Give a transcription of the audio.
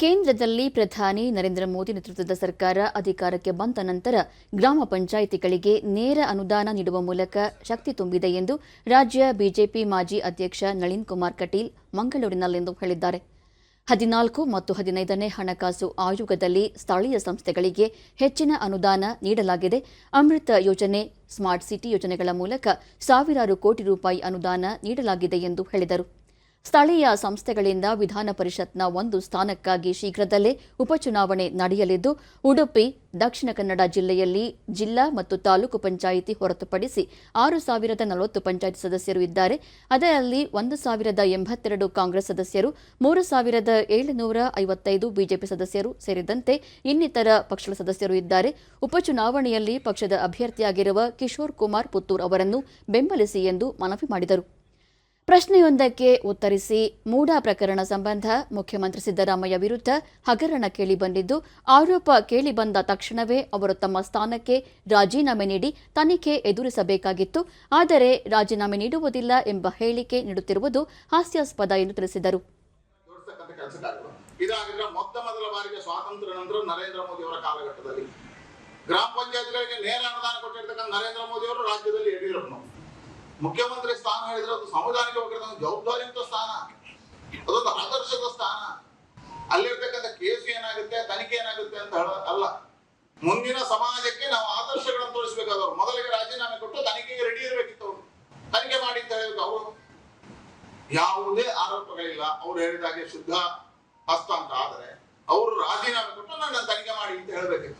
ಕೇಂದ್ರದಲ್ಲಿ ಪ್ರಧಾನಿ ನರೇಂದ್ರ ಮೋದಿ ನೇತೃತ್ವದ ಸರ್ಕಾರ ಅಧಿಕಾರಕ್ಕೆ ಬಂದ ನಂತರ ಗ್ರಾಮ ಪಂಚಾಯಿತಿಗಳಿಗೆ ನೇರ ಅನುದಾನ ನೀಡುವ ಮೂಲಕ ಶಕ್ತಿ ತುಂಬಿದೆ ಎಂದು ರಾಜ್ಯ ಬಿಜೆಪಿ ಮಾಜಿ ಅಧ್ಯಕ್ಷ ನಳಿನ್ ಕುಮಾರ್ ಕಟೀಲ್ ಮಂಗಳೂರಿನಲ್ಲಿಂದು ಹೇಳಿದ್ದಾರೆ. ಹದಿನಾಲ್ಕು ಮತ್ತು ಹದಿನೈದನೇ ಹಣಕಾಸು ಆಯೋಗದಲ್ಲಿ ಸ್ಥಳೀಯ ಸಂಸ್ಥೆಗಳಿಗೆ ಹೆಚ್ಚಿನ ಅನುದಾನ ನೀಡಲಾಗಿದೆ. ಅಮೃತ ಯೋಜನೆ, ಸ್ಮಾರ್ಟ್ ಸಿಟಿ ಯೋಜನೆಗಳ ಮೂಲಕ ಸಾವಿರಾರು ಕೋಟಿ ರೂಪಾಯಿ ಅನುದಾನ ನೀಡಲಾಗಿದೆ ಎಂದು ಹೇಳಿದರು. ಸ್ಥಳೀಯ ಸಂಸ್ಥೆಗಳಿಂದ ವಿಧಾನ ಪರಿಷತ್ನ ಒಂದು ಸ್ಥಾನಕ್ಕಾಗಿ ಶೀಘ್ರದಲ್ಲೇ ಉಪಚುನಾವಣೆ ನಡೆಯಲಿದ್ದು, ಉಡುಪಿ, ದಕ್ಷಿಣ ಕನ್ನಡ ಜಿಲ್ಲೆಯಲ್ಲಿ ಜಿಲ್ಲಾ ಮತ್ತು ತಾಲೂಕು ಪಂಚಾಯಿತಿ ಹೊರತುಪಡಿಸಿ ಆರು ಸಾವಿರದ ನಲವತ್ತು ಪಂಚಾಯತ್ ಸದಸ್ಯರು ಇದ್ದಾರೆ. ಅದರಲ್ಲಿ ಒಂದು ಸಾವಿರದ ಎಂಬತ್ತೆರಡು ಕಾಂಗ್ರೆಸ್ ಸದಸ್ಯರು, ಮೂರು ಸಾವಿರದ ಏಳುನೂರ ಐವತ್ತೈದು ಬಿಜೆಪಿ ಸದಸ್ಯರು ಸೇರಿದಂತೆ ಇನ್ನಿತರ ಪಕ್ಷದ ಸದಸ್ಯರು ಇದ್ದಾರೆ. ಉಪಚುನಾವಣೆಯಲ್ಲಿ ಪಕ್ಷದ ಅಭ್ಯರ್ಥಿಯಾಗಿರುವ ಕಿಶೋರ್ ಕುಮಾರ್ ಪುತ್ತೂರ್ ಅವರನ್ನು ಬೆಂಬಲಿಸಿ ಎಂದು ಮನವಿ ಮಾಡಿದರು. ಪ್ರಶ್ನೆಯೊಂದಕ್ಕೆ ಉತ್ತರಿಸಿ ಮೂಡಾ ಪ್ರಕರಣ ಸಂಬಂಧ ಮುಖ್ಯಮಂತ್ರಿ ಸಿದ್ದರಾಮಯ್ಯ ವಿರುದ್ಧ ಹಗರಣ ಕೇಳಿಬಂದಿದ್ದು ಆರೋಪ ಕೇಳಿಬಂದ ತಕ್ಷಣವೇ ಅವರು ತಮ್ಮ ಸ್ಥಾನಕ್ಕೆ ರಾಜೀನಾಮೆ ನೀಡಿ ತನಿಖೆ ಎದುರಿಸಬೇಕಾಗಿತ್ತು. ಆದರೆ ರಾಜೀನಾಮೆ ನೀಡುವುದಿಲ್ಲ ಎಂಬ ಹೇಳಿಕೆ ನೀಡುತ್ತಿರುವುದು ಹಾಸ್ಯಾಸ್ಪದ ಎಂದು ತಿಳಿಸಿದರು. ಮುಖ್ಯಮಂತ್ರಿ ಸ್ಥಾನ ಇದಾಗಿದ್ರೆ ಮೊತ್ತ ಮೊದಲ ಬಾರಿಗೆ ಸ್ವಾತಂತ್ರ್ಯ ನಂತರ ನರೇಂದ್ರ ಮೋದಿ ಅವರ ಕಾಲಘಟ್ಟದಲ್ಲಿ ಗ್ರಾಮ ಪಂಚಾಯತ್ಗಳಿಗೆ ನೇರ ಅನುದಾನ ಕೊಟ್ಟಿರ್ತಕ್ಕಂಥ ನರೇಂದ್ರ ಮೋದಿ ಅವರು ರಾಜ್ಯದಲ್ಲಿ ಯಡಿಯೂರಪ್ಪನವರು ಮುಖ್ಯಮಂತ್ರಿ ಸ್ಥಾನ ಹೇಳಿದ್ರೆ ಅದು ಸಂವಿಧಾನಿಕ ಜವಾಬ್ದಾರಿಯುತ ಸ್ಥಾನ ಆದರ್ಶದ ಸ್ಥಾನ ಅಲ್ಲಿರ್ತಕ್ಕಂಥ ಕೇಸು ಏನಾಗುತ್ತೆ, ತನಿಖೆ ಏನಾಗುತ್ತೆ ಅಂತ ಹೇಳ ಅಲ್ಲ. ಮುಂದಿನ ಸಮಾಜಕ್ಕೆ ನಾವು ಆದರ್ಶಗಳನ್ನು ತೋರಿಸ್ಬೇಕಾದವ್ರು. ಮೊದಲಿಗೆ ರಾಜೀನಾಮೆ ಕೊಟ್ಟು ತನಿಖೆಗೆ ರೆಡಿ ಇರಬೇಕಿತ್ತು ಅವರು ತನಿಖೆ ಮಾಡಿ ಅಂತ ಹೇಳಿದ್ರು ಅವರು. ಯಾವುದೇ ಆರೋಪಗಳಿಲ್ಲ. ಅವ್ರು ಹೇಳಿದಾಗೆ ಶುದ್ಧ ಹಸ್ತ ಅಂತ. ಆದರೆ, ಅವರು ರಾಜೀನಾಮೆ ಕೊಟ್ಟು ನನ್ನ ತನಿಖೆ ಮಾಡಿ ಅಂತ ಹೇಳಬೇಕಿತ್ತು.